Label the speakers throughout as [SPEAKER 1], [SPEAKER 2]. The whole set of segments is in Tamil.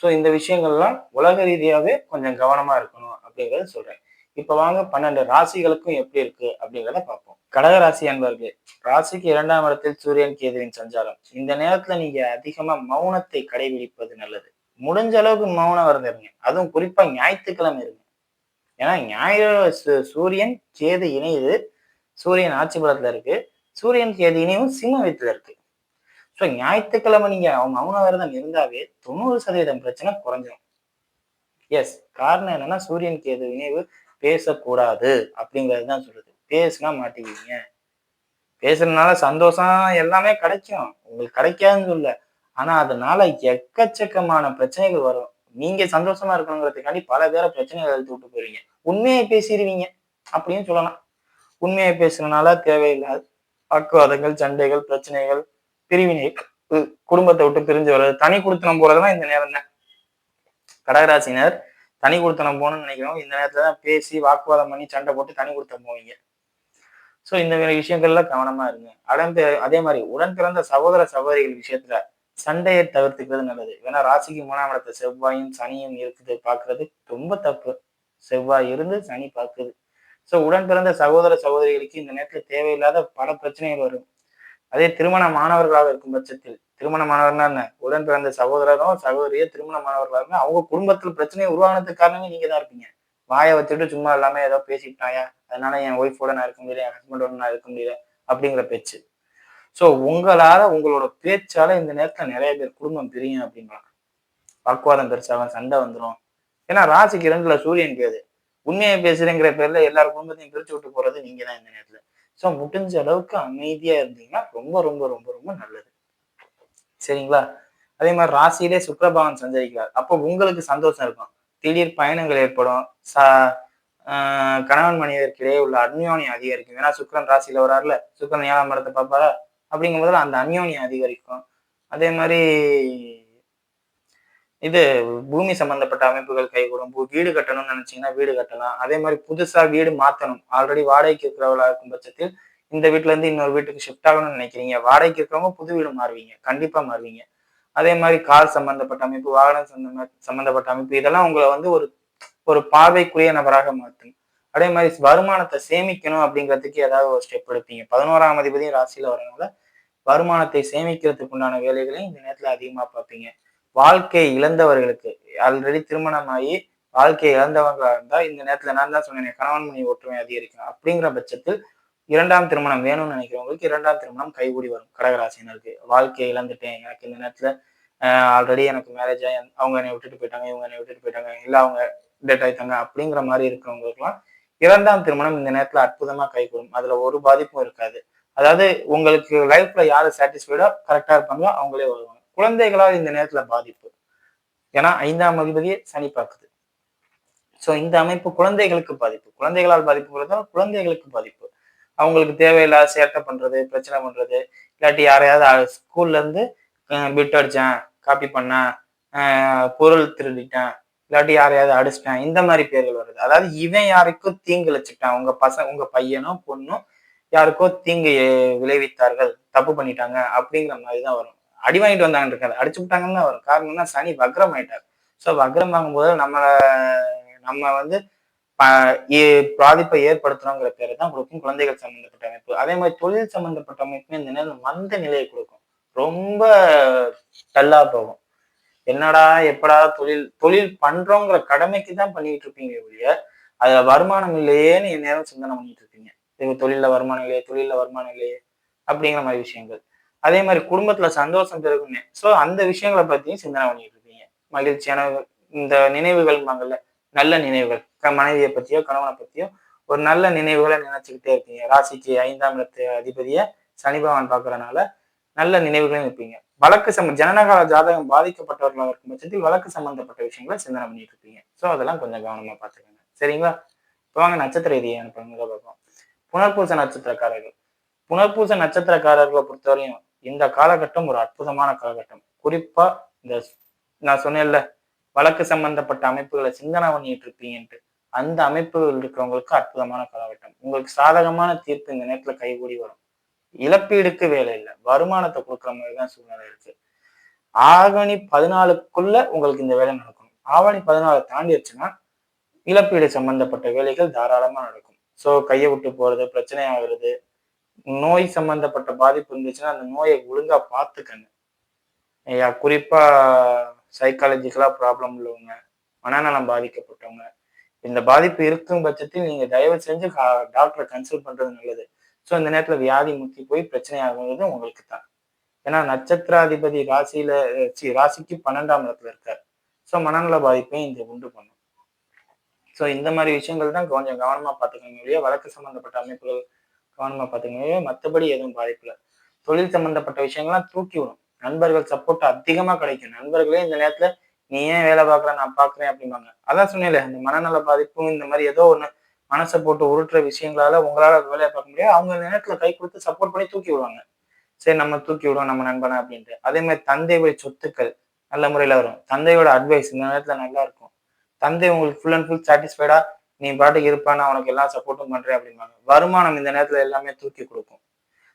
[SPEAKER 1] ஸோ இந்த விஷயங்கள்லாம் உலக ரீதியாவே கொஞ்சம் கவனமா இருக்கணும் அப்படிங்கிறத சொல்றேன். இப்போ வாங்க பன்னெண்டு ராசிகளுக்கும் எப்படி இருக்கு அப்படிங்கிறத பார்ப்போம். கடக ராசி அன்பர்களே ராசிக்கு இரண்டாம் இடத்தில் சூரியன் கேதுவின் சஞ்சாரம். இந்த நேரத்துல நீங்க அதிகமா மௌனத்தை கடைபிடிப்பது நல்லது. முடிஞ்ச அளவுக்கு மௌனம் இருந்துருங்க. அதுவும் குறிப்பா ஞாயிற்றுக்கிழமை இருங்க. ஏன்னா ஞாயிறு சூரியன் கேது இணையுது. சூரியன் ஆட்சி பலத்துல இருக்கு. சூரியன் கேது இணையும் சிம்ம வீட்டுல இருக்கு. ஸோ ஞாயிற்றுக்கிழமை நீங்க அவங்க மௌன விரதம் இருந்தாவே தொண்ணூறு சதவீதம் பிரச்சனை குறைஞ்சிடும் எஸ் காரணம் என்னன்னா சூரியன் கேது நினைவு பேசக்கூடாது அப்படிங்கிறது தான் சொல்லுது பேசுனா மாட்டிக்குவீங்க. பேசுறதுனால சந்தோஷம் எல்லாமே கிடைக்கும். உங்களுக்கு கிடைக்காதுன்னு சொல்ல. ஆனா அதனால எக்கச்சக்கமான பிரச்சனைகள் வரும். நீங்க சந்தோஷமா இருக்கணுங்கிறதுக்காண்டி பல பேரை பிரச்சனைகள் எழுத்து விட்டு போயிருவீங்க. உண்மையை பேசிடுவீங்க அப்படின்னு சொல்லலாம். உண்மையை பேசுறதுனால தேவையில்லாத வாக்குவாதங்கள் சண்டைகள் பிரச்சனைகள் பிரிவினை குடும்பத்தை விட்டு பிரிஞ்சு வர்றது. தனி கொடுத்தனம் போறதுதான் இந்த நேரம் தான் கடகராசினர் தனி கொடுத்தனம் போகணும்னு நினைக்கிறோம் இந்த நேரத்துல தான் பேசி வாக்குவாதம் பண்ணி சண்டை போட்டு தனி கொடுத்தனம் போவீங்க. ஸோ இந்த மாதிரி விஷயங்கள்ல கவனமா இருங்க. அடம்பு அதே மாதிரி உடன் பிறந்த சகோதர சகோதரிகள் விஷயத்துல சண்டையை தவிர்த்துக்கிறது நல்லது. ஏன்னா ராசிக்கு மூணாம் இடத்த செவ்வாயும் சனியும் இருக்குது பாக்குறது ரொம்ப தப்பு. செவ்வாய் இருந்து சனி பார்க்குது. ஸோ உடன் பிறந்த சகோதர சகோதரிகளுக்கு இந்த நேரத்தில் தேவையில்லாத பல பிரச்சனைகள் வரும். அதே திருமணமானவர்களாக இருக்கும் பட்சத்தில் திருமணமானவர்னா என்ன? உடன் பிறந்த சகோதரரும் சகோதரியோ திருமணமானவர்களாக இருந்தா அவங்க குடும்பத்தில் பிரச்சனையை உருவானதுக்கு காரணமே நீங்க தான் இருப்பீங்க. வாயை வச்சுட்டு சும்மா எல்லாமே ஏதோ பேசிட்டாயா? அதனால என் ஒய்ஃபோட நான் இருக்க முடியல என் ஹஸ்பண்டோட நான் இருக்க முடியல அப்படிங்கிற பேச்சு. ஸோ உங்களால உங்களோட பேச்சால இந்த நேரத்துல நிறைய பேர் குடும்பம் பிரியும் அப்படின்றாங்க. வாக்குவாதம் பெருசாகும் சண்டை வந்துடும் ஏன்னா ராசிக்கு இரண்டுல சூரியன் கேது உண்மையை பேசுறேங்கிற பேர்ல எல்லார் குடும்பத்தையும் பிரிச்சு விட்டு போறது நீங்க தான் இந்த நேரத்துல. ஸோ முடிஞ்ச அளவுக்கு அமைதியா இருந்தீங்கன்னா ரொம்ப ரொம்ப ரொம்ப ரொம்ப நல்லது. சரிங்களா? அதே மாதிரி ராசியிலே சுக்கரபவன் சஞ்சரிக்கிறார். அப்போ உங்களுக்கு சந்தோஷம் இருக்கும். திடீர் பயணங்கள் ஏற்படும். ச கணவன் மனிதருக்கிடையே உள்ள அந்யோனியம் அதிகரிக்கும். ஏன்னா சுக்கரன் ராசியில வராருல. சுக்கரன் ஏழாம் மரத்தை பார்ப்பாரா? அப்படிங்கும் போதுல அந்த அந்யோனியம் அதிகரிக்கும். அதே மாதிரி இது பூமி சம்பந்தப்பட்ட அமைப்புகள் கைகூடும். வீடு கட்டணும்னு நினைச்சீங்கன்னா வீடு கட்டலாம். அதே மாதிரி புதுசா வீடு மாத்தணும். ஆல்ரெடி வாடகைக்கு இருக்கிறவளா இருக்கும் பட்சத்தில் இந்த வீட்டுல இருந்து இன்னொரு வீட்டுக்கு ஷிஃப்ட் ஆகணும்னு நினைக்கிறீங்க. வாடகைக்கு இருக்கிறவங்க புது வீடு மாறுவீங்க. கண்டிப்பா மாறுவீங்க. அதே மாதிரி கார் சம்பந்தப்பட்ட அமைப்பு வாகனம் சம்பந்தப்பட்ட அமைப்பு இதெல்லாம் உங்களை வந்து ஒரு ஒரு பார்வைக்குரிய நபராக மாற்றும் அதே மாதிரி வருமானத்தை சேமிக்கணும் அப்படிங்கிறதுக்கு ஏதாவது ஒரு ஸ்டெப் எடுப்பீங்க. பதினோராம் அதிபதியும் ராசியில வரனால வருமானத்தை சேமிக்கிறதுக்கு உண்டான வேலைகளையும் இந்த நேரத்துல அதிகமா பார்ப்பீங்க. வாழ்க்கை இழந்தவர்களுக்கு ஆல்ரெடி திருமணம் ஆகி வாழ்க்கையை இழந்தவங்களா இருந்தால் இந்த நேரத்தில் நான் தான் சொன்னேன் கணவன் மணி ஒற்றுமை அதிகரிக்கும் அப்படிங்கிற பட்சத்தில் இரண்டாம் திருமணம் வேணும்னு நினைக்கிறவங்களுக்கு இரண்டாம் திருமணம் கைகூடி வரும். கடகராசினருக்கு. வாழ்க்கையை இழந்துட்டேன் எனக்கு இந்த நேரத்தில் ஆல்ரெடி எனக்கு மேரேஜ் ஆகி அவங்க என்னை விட்டுட்டு போயிட்டாங்க இவங்க என்னை விட்டுட்டு போயிட்டாங்க இல்லை அவங்க டேட் ஆயிட்டாங்க அப்படிங்கிற மாதிரி இருக்கிறவங்களுக்குலாம் இரண்டாம் திருமணம் இந்த நேரத்தில் அற்புதமாக கைகூடும். அதில் ஒரு பாதிப்பும் இருக்காது. அதாவது உங்களுக்கு லைஃப்ல யாரு சாட்டிஸ்ஃபைடா கரெக்டா இருப்பாங்களோ அவங்களே வருவாங்க. குழந்தைகளால் இந்த நேரத்துல பாதிப்பு. ஏன்னா ஐந்தாம் அதிபதியே சனி பார்க்குது. ஸோ இந்த அமைப்பு குழந்தைகளுக்கு பாதிப்பு. குழந்தைகளால் பாதிப்புங்கிறத குழந்தைகளுக்கு பாதிப்பு. அவங்களுக்கு தேவையில்லாத சேட்டை பண்றது பிரச்சனை பண்றது இல்லாட்டி யாரையாவது ஸ்கூல்ல இருந்து பிட் அடிச்சேன் காப்பி பண்ணேன் பொருள் திருடிட்டேன் இல்லாட்டி யாரையாவது அடிச்சிட்டேன் இந்த மாதிரி பேர்கள் வருது. அதாவது இவன் யாருக்கும் தீங்கு வச்சுட்டான் உங்க பசங்க உங்க பையனோ பொண்ணோ யாருக்கோ தீங்கு விளைவித்தார்கள் தப்பு பண்ணிட்டாங்க அப்படிங்கிற மாதிரி தான் வரும். அடி வாங்கிட்டு வந்தாங்கன்னு இருக்காது. அடிச்சு விட்டாங்கன்னு ஒரு காரணம் காரணம்னா சனி வக்ரம் ஆயிட்டார். ஸோ வக்ரம் வாங்கும்போது நம்மளை நம்ம வந்து பாதிப்பை ஏற்படுத்தணுங்கிற பேரை தான் கொடுக்கும். குழந்தைகள் சம்பந்தப்பட்ட அமைப்பு. அதே மாதிரி தொழில் சம்பந்தப்பட்ட அமைப்புமே இந்த நேரம் மந்த நிலையை கொடுக்கும். ரொம்ப டல்லா போகும். என்னடா எப்படா தொழில் தொழில் பண்றோங்கிற கடமைக்கு தான் பண்ணிட்டு இருப்பீங்க ஒழிய அதுல வருமானம் இல்லையேன்னு நேரம் சிந்தனை பண்ணிட்டு இருப்பீங்க. இது தொழில வருமானம் இல்லையே தொழில வருமானம் இல்லையே அப்படிங்கிற மாதிரி விஷயங்கள். அதே மாதிரி குடும்பத்துல சந்தோஷம் பெருகுமே ஸோ அந்த விஷயங்களை பத்தியும் சிந்தனை பண்ணிட்டு இருப்பீங்க மகிழ்ச்சியான இந்த நினைவுகள் மங்கள்ல நல்ல நினைவுகள் மனைவியை பத்தியோ கணவனை பத்தியோ ஒரு நல்ல நினைவுகளை நினைச்சுக்கிட்டே இருப்பீங்க ராசிக்கு ஐந்தாம் இடத்து அதிபதிய சனி பகவான் பாக்குறதுனால நல்ல நினைவுகளையும் இருப்பீங்க வழக்கு சம்ப ஜனநகால ஜாதகம் பாதிக்கப்பட்டவர்களாக இருக்கும் பட்சத்தில் வழக்கு சம்பந்தப்பட்ட விஷயங்களை சிந்தனை பண்ணிட்டு இருப்பீங்க ஸோ அதெல்லாம் கொஞ்சம் கவனமா பார்த்துக்கோங்க. சரிங்களா? இப்போ வாங்க நட்சத்திர ரீதியை அனுப்புறவங்க பார்ப்போம். புனர்பூச நட்சத்திரக்காரர்கள். புனர்பூச நட்சத்திரக்காரர்களை பொறுத்தவரையும் இந்த காலகட்டம் ஒரு அற்புதமான காலகட்டம். குறிப்பா இந்த நான் சொன்னேன்ல வழக்கு சம்பந்தப்பட்ட அமைப்புகளை சிந்தனை பண்ணிட்டு இருப்பீங்கன்ட்டு. அந்த அமைப்புகள் இருக்கிறவங்களுக்கு அற்புதமான காலகட்டம். உங்களுக்கு சாதகமான தீர்ப்பு இந்த நேரத்துல கைகூடி வரும். இழப்பீடுக்கு வேலை இல்லை. வருமானத்தை கொடுக்குற மாதிரி தான் சூழ்நிலை இருக்கு. ஆவணி பதினாலுக்குள்ள உங்களுக்கு இந்த வேலை நடக்கணும். ஆவணி பதினாலு தாண்டிடுச்சுன்னா இழப்பீடு சம்பந்தப்பட்ட வேலைகள் தாராளமா நடக்கும். ஸோ கையை விட்டு போறது பிரச்சனை ஆகுறது நோய் சம்பந்தப்பட்ட பாதிப்பு இருந்துச்சுன்னா அந்த நோயை ஒழுங்கா பார்த்துக்கங்க. ஐயா குறிப்பா சைக்காலஜிக்கலா ப்ராப்ளம் உள்ளவங்க மனநலம் பாதிக்கப்பட்டவங்க இந்த பாதிப்பு இருக்கும் பட்சத்தில் நீங்க தயவு செஞ்சு டாக்டரை கன்சல்ட் பண்றது நல்லது. ஸோ இந்த நேரத்துல வியாதி முத்தி போய் பிரச்சனை ஆகுங்கிறது உங்களுக்கு தான். ஏன்னா நட்சத்திராதிபதி ராசியில சி ராசிக்கு பன்னெண்டாம் இடத்துல இருக்கார். ஸோ மனநல பாதிப்பையும் இந்த உண்டு பண்ணும். ஸோ இந்த மாதிரி விஷயங்கள் தான் கொஞ்சம் கவனமா பார்த்துக்கணும் இல்லையா வழக்கு சம்பந்தப்பட்ட அமைப்புகள் கவனமா பார்த்துக்கணும் மற்றபடி எதுவும் பாதிப்புல. தொழில் சம்பந்தப்பட்ட விஷயங்கள்லாம் தூக்கி விடும். நண்பர்கள் சப்போர்ட் அதிகமா கிடைக்கும். நண்பர்களே இந்த நேரத்துல நீ ஏன் வேலை பார்க்குற நான் பாக்குறேன் அப்படிம்பாங்க. அதான் சொன்னேன்ல இந்த மனநல பாதிப்பும் இந்த மாதிரி ஏதோ ஒண்ணு மனசை போட்டு உருட்டுற விஷயங்களால உங்களால வேலையை பார்க்க முடியாது. அவங்க நேரத்துல கை கொடுத்து சப்போர்ட் பண்ணி தூக்கி விடுவாங்க. சரி நம்ம தூக்கி விடுவோம் நம்ம நண்பனை அப்படின்ட்டு. அதே மாதிரி தந்தை வழி சொத்துக்கள் நல்ல முறையில வரும். தந்தையோட அட்வைஸ் இந்த நேரத்துல நல்லா இருக்கும். தந்தை உங்களுக்கு ஃபுல் அண்ட் ஃபுல் சாட்டிஸ்ஃபைடா நீ பாட்டுக்கு இருப்பா நான் உனக்கு எல்லா சப்போர்ட்டும் பண்றேன் அப்படிம்பாங்க. வருமானம் இந்த நேரத்துல எல்லாமே தூக்கி கொடுக்கும்.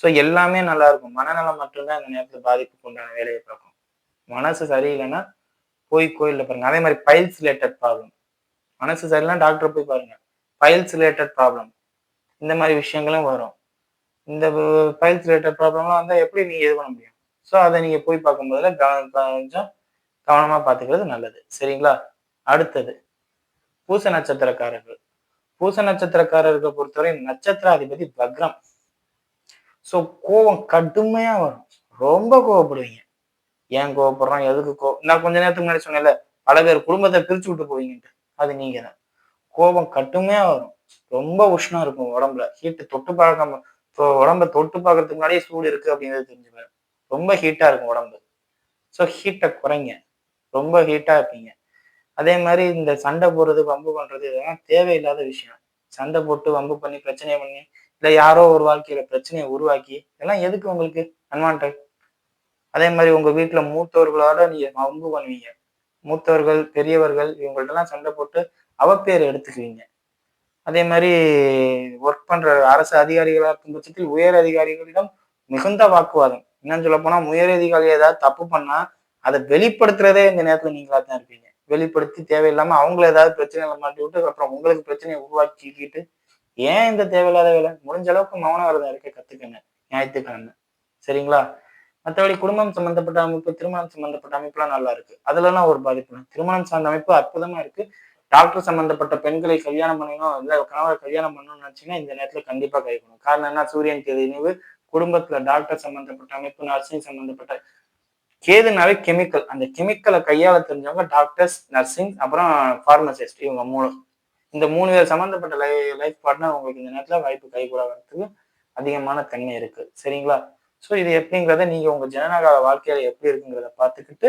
[SPEAKER 1] ஸோ எல்லாமே நல்லா இருக்கும். மனநலம் மட்டும்தான் இந்த நேரத்துல பாதிப்புக்கு உண்டான வேலையை பார்க்கும். மனசு சரியில்லைன்னா போய் கோயிலில் பாருங்க. அதே மாதிரி பைல்ஸ் ரிலேட்டட் ப்ராப்ளம் மனசு சரியில்லைன்னா டாக்டர் போய் பாருங்க. ஃபைல்ஸ் ரிலேட்டட் ப்ராப்ளம் இந்த மாதிரி விஷயங்களும் வரும். இந்த பைல்ஸ் ரிலேட்டட் ப்ராப்ளம்லாம் வந்தால் எப்படி நீங்கள் இது பண்ண முடியும்? ஸோ அதை நீங்கள் போய் பார்க்கும்போதுல கொஞ்சம் கவனமாக பார்த்துக்கிறது நல்லது. சரிங்களா? அடுத்தது. பூச நட்சத்திரக்காரர்கள். பூச நட்சத்திரக்காரர்களை பொறுத்தவரை நட்சத்திராதிபதி பக்ரம். ஸோ கோவம் கடுமையா வரும். ரொம்ப கோவப்படுவீங்க ஏன் கோவப்படுறோம் எதுக்கு கோ? நான் கொஞ்ச நேரத்துக்கு முன்னாடி சொன்னேன்ல பல பேர் குடும்பத்தை பிரிச்சு விட்டு போவீங்கன்ட்டு. அது நீங்க தான். கோபம் கட்டுமையா வரும். ரொம்ப உஷ்ணம் இருக்கும் உடம்புல. ஹீட்டு தொட்டு பார்க்காம உடம்ப தொட்டு பார்க்கறதுக்கு முன்னாடியே சூடு இருக்கு அப்படிங்கிறது தெரிஞ்சுப்பேன் ரொம்ப ஹீட்டா இருக்கும் உடம்பு. ஸோ ஹீட்டை குறைங்க. ரொம்ப ஹீட்டா இருப்பீங்க. அதே மாதிரி இந்த சண்டை போடுறது வம்பு பண்றது இதெல்லாம் தேவையில்லாத விஷயம். சண்டை போட்டு வம்பு பண்ணி பிரச்சனையை பண்ணி இல்லை யாரோ ஒரு வாழ்க்கையில பிரச்சனையை உருவாக்கி இதெல்லாம் எதுக்கு உங்களுக்கு அன்வான்ட் அதே மாதிரி உங்க வீட்டுல மூத்தவர்களோட நீங்க வம்பு பண்ணுவீங்க. மூத்தவர்கள் பெரியவர்கள் இவங்கள்ட்டெல்லாம் சண்டை போட்டு அவப்பேர் எடுத்துக்குவீங்க. அதே மாதிரி ஒர்க் பண்ற அரசு அதிகாரிகளா இருக்கும் பட்சத்தில் உயர் அதிகாரிகளிடம் மிகுந்த வாக்குவாதம். என்னன்னு சொல்ல போனா உயர் அதிகாரி ஏதாவது தப்பு பண்ணா அதை வெளிப்படுத்துறதே இந்த நேரத்துல நீங்களா தான் இருப்பீங்க. வெளிப்படுத்தி தேவையில்லாம அவங்கள ஏதாவது பிரச்சனைகளை மாட்டி விட்டு அப்புறம் உங்களுக்கு பிரச்சனையை உருவாக்கிக்கிட்டு ஏன் இந்த தேவையில்லாத வேலை? முடிஞ்ச அளவுக்கு மௌன விரதம் இருக்க கத்துக்கங்க. ஞாயிற்றுக்கிழமை. சரிங்களா? மற்றபடி குடும்பம் சம்பந்தப்பட்ட அமைப்பு திருமணம் சம்பந்தப்பட்ட அமைப்புலாம் நல்லா இருக்கு. அதுலலாம் ஒரு பாதிப்பு திருமணம் சார்ந்த அமைப்பு அற்புதமா இருக்கு. டாக்டர் சம்பந்தப்பட்ட பெண்களை கல்யாணம் பண்ணணும் இல்ல கணவரை கல்யாணம் பண்ணணும்னு நினைச்சீங்கன்னா இந்த நேரத்துல கண்டிப்பா கைக்கணும் காரணம் என்ன? சூரியன் தேதி நினைவு குடும்பத்துல டாக்டர் சம்பந்தப்பட்ட அமைப்பு நர்சிங் சம்பந்தப்பட்ட கேதுனாவே கெமிக்கல் அந்த கெமிக்கலை கையாள தெரிஞ்சவங்க டாக்டர்ஸ் நர்சிங் அப்புறம் ஃபார்மசிஸ்ட் இவங்க மூணு இந்த மூணு பேர் சம்மந்தப்பட்ட லை லைஃப் பார்ட்னர் உங்களுக்கு இந்த நேரத்தில் வாய்ப்பு கைகூட வரதுக்கு அதிகமான தன்மை இருக்கு. சரிங்களா? ஸோ இது எப்படிங்கிறத நீங்க உங்க ஜனநாயக வாழ்க்கையில எப்படி இருக்குங்கிறத பார்த்துக்கிட்டு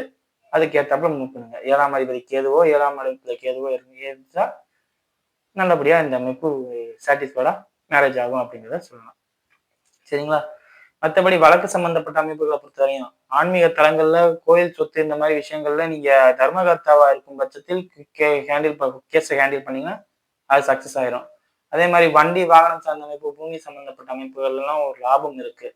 [SPEAKER 1] அதுக்கேற்றப்பல மூவ் பண்ணுங்க. ஏழாம் அதிபதி கேதுவோ ஏழாம் அதிபதி கேதுவோ இருந்தா நல்லபடியா இந்த அமைப்பு சாட்டிஸ்ஃபைடா மேரேஜ் ஆகும் அப்படிங்கிறத சொல்லலாம். சரிங்களா? மற்றபடி வழக்கு சம்பந்தப்பட்ட அமைப்புகளை பொறுத்தவரையும் ஆன்மீக தலங்கள்ல கோயில் சொத்து இந்த மாதிரி விஷயங்கள்ல நீங்க தர்மகர்த்தாவா இருக்கும் பட்சத்தில் ஹேண்டில் கேஸை ஹேண்டில் பண்ணீங்கன்னா அது சக்சஸ் ஆயிரும். அதே மாதிரி வண்டி வாகனம் சார்ந்த அமைப்பு பூமி சம்பந்தப்பட்ட அமைப்புகள்லாம் ஒரு லாபம் இருக்கு.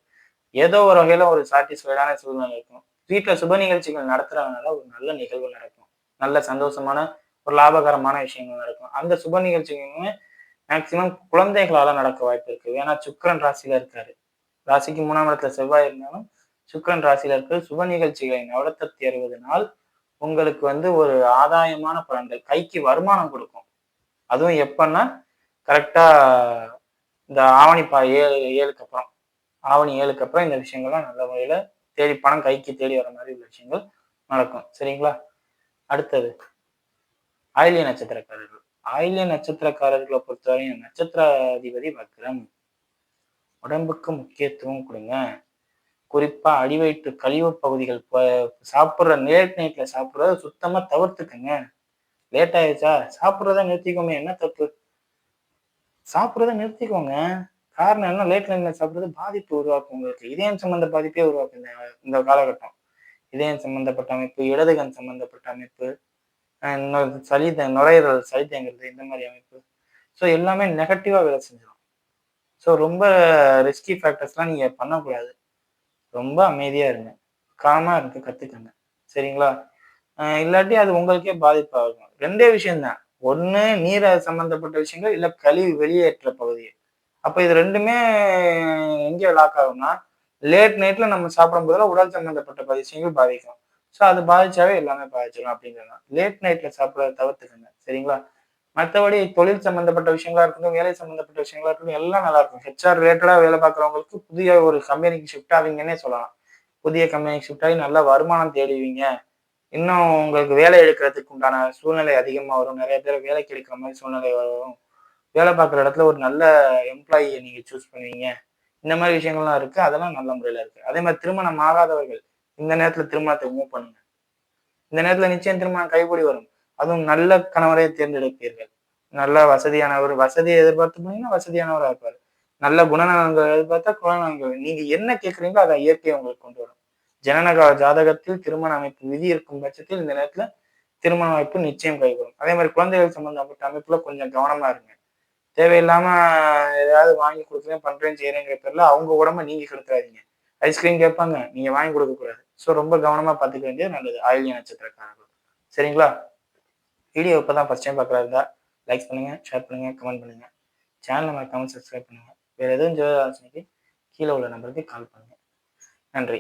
[SPEAKER 1] ஏதோ ஒரு வகையில ஒரு சாட்டிஸ்ஃபைடான சூழ்நிலை இருக்கும். வீட்டுல சுப நிகழ்ச்சிகள் நடத்துறதுனால ஒரு நல்ல நிகழ்வு நடக்கும். நல்ல சந்தோஷமான ஒரு லாபகரமான விஷயங்கள் நடக்கும். அந்த சுப நிகழ்ச்சிகளுமே மேக்சிமம் குழந்தைகளால நடக்க வாய்ப்பு இருக்கு. ஏன்னா சுக்கரன் ராசியில இருக்காரு. ராசிக்கு மூணாம் இடத்துல செவ்வாய் இருந்தாலும் சுக்கரன் ராசியில இருக்கிற சுப நிகழ்ச்சிகளை நடத்த தேர்வதனால் உங்களுக்கு வந்து ஒரு ஆதாயமான பலன்கள் கைக்கு வருமானம் கொடுக்கும். அதுவும் எப்பன்னா கரெக்டா இந்த ஆவணி பா ஏழு ஏழுக்கு அப்புறம். ஆவணி ஏழுக்கு அப்புறம் இந்த விஷயங்கள்லாம் நல்ல முறையில தேடி பணம் கைக்கு தேடி வர மாதிரி உள்ள விஷயங்கள் நடக்கும். சரிங்களா? அடுத்தது ஆயிலிய நட்சத்திரக்காரர்கள். ஆயிலிய நட்சத்திரக்காரர்களை பொறுத்தவரையும் நட்சத்திர அதிபதி வக்ரம். உடம்புக்கு முக்கியத்துவம் கொடுங்க. குறிப்பா அடிவயிற்று கழிவு பகுதிகள் சாப்பிட்ற லேட் நைட்ல சாப்பிட்றத சுத்தமா தவிர்த்துக்கங்க. லேட் ஆயிடுச்சா? சாப்பிட்றத நிறுத்திக்கோங்க என்ன தப்பு? சாப்பிட்றத நிறுத்திக்கோங்க. காரணம் என்ன? லேட் நைட்ல சாப்பிட்றது பாதிப்பு உருவாக்கும் உங்களுக்கு. இதயம் சம்மந்த பாதிப்பே உருவாக்கும் இந்த இந்த காலகட்டம். இதயம் சம்பந்தப்பட்ட அமைப்பு இடதுகன் சம்மந்தப்பட்ட அமைப்பு சளி நுரையீரல் சளி தேங்கிறது இந்த மாதிரி அமைப்பு. ஸோ எல்லாமே நெகட்டிவாக வேலை செஞ்சிடும் ஸோ ரொம்ப ரிஸ்கி ஃபேக்டர்ஸ்லாம் நீங்கள் பண்ணக்கூடாது. ரொம்ப அமைதியாக இருங்க. காமாக இருக்க கற்றுக்கங்க சரிங்களா? இல்லாட்டி அது உங்களுக்கே பாதிப்பாகும். ரெண்டே விஷயம்தான். ஒன்று நீரை சம்மந்தப்பட்ட விஷயங்கள் இல்லை கழிவு வெளியேற்ற பகுதி அப்போ இது ரெண்டுமே எங்கே லாக் ஆகும்னா லேட் நைட்டில் நம்ம சாப்பிடும் போதெல்லாம் உடல் சம்மந்தப்பட்ட விஷயங்கள் பாதிக்கும். ஸோ அது பாதிச்சாவே எல்லாமே பாதிச்சிடும் அப்படிங்கிறது லேட் நைட்டில் சாப்பிட்றத தவிர்த்துக்கங்க. சரிங்களா? மற்றபடி தொழில் சம்மந்தப்பட்ட விஷயங்களா இருக்கட்டும் வேலை சம்மந்தப்பட்ட விஷயங்களா இருக்கட்டும் எல்லாம் நல்லா இருக்கும். ஹெச்ஆர் ரிலேட்டடா வேலை பார்க்குறவங்களுக்கு புதிய ஒரு கம்பெனிக்கு ஷிஃப்ட் ஆவீங்கன்னே சொல்லலாம். புதிய கம்பெனிக்கு ஷிஃப்ட் ஆகி நல்லா வருமானம் தேடுவீங்க. இன்னும் உங்களுக்கு வேலை எடுக்கிறதுக்கு உண்டான சூழ்நிலை அதிகமாக வரும். நிறைய பேர் வேலைக்கு எடுக்கிற மாதிரி சூழ்நிலை வரும். வேலை பார்க்குற இடத்துல ஒரு நல்ல எம்ப்ளாயியை நீங்கள் சூஸ் பண்ணுவீங்க. இந்த மாதிரி விஷயங்கள்லாம் இருக்குது அதெல்லாம் நல்ல முறையில் இருக்குது அதே மாதிரி திருமணம் ஆகாதவர்கள் இந்த நேரத்தில் திருமணத்தை மூவ் பண்ணுங்க. இந்த நேரத்தில் நிச்சயம் திருமணம் கைகூடி வரும். அதுவும் நல்ல கணவரை தேர்ந்தெடுப்பீர்கள். நல்ல வசதியானவர் வசதியை எதிர்பார்த்து போனீங்கன்னா வசதியானவராக இருப்பார். நல்ல குணநலன்கள் எதிர்பார்த்தா குணநலன்கள். நீங்க என்ன கேட்குறீங்களோ அதை இயற்கையை உங்களுக்கு கொண்டு வரும். ஜனனகால ஜாதகத்தில் திருமண அமைப்பு விதி இருக்கும் பட்சத்தில் இந்த நேரத்துல திருமண அமைப்பு நிச்சயம் கைகூடும். அதே மாதிரி குழந்தைகள் சம்பந்தப்பட்ட அமைப்புல கொஞ்சம் கவனமா இருங்க. தேவையில்லாம ஏதாவது வாங்கி கொடுக்குறேன் பண்றேன் செய்யறேங்கிற பேர்ல அவங்க உடம்ப நீங்க கெடுத்துறாதீங்க. ஐஸ்கிரீம் கேட்பாங்க நீங்க வாங்கி கொடுக்க கூடாது. ஸோ ரொம்ப கவனமா பாத்துக்க வேண்டியது நல்லது. ஆயுள் நட்சத்திரக்காரர்கள். சரிங்களா? வீடியோ இப்போ தான் ஃபஸ்ட் டைம் பார்க்குறதா லைக் பண்ணுங்கள் ஷேர் பண்ணுங்கள் கமெண்ட் பண்ணுங்கள் சேனலை மறக்காமல் சப்ஸ்கிரைப் பண்ணுங்கள் வேறு எதுவும் ஜோதி ஆலோசனைக்கு கீழே உள்ள நம்பருக்கு கால் பண்ணுங்கள் நன்றி.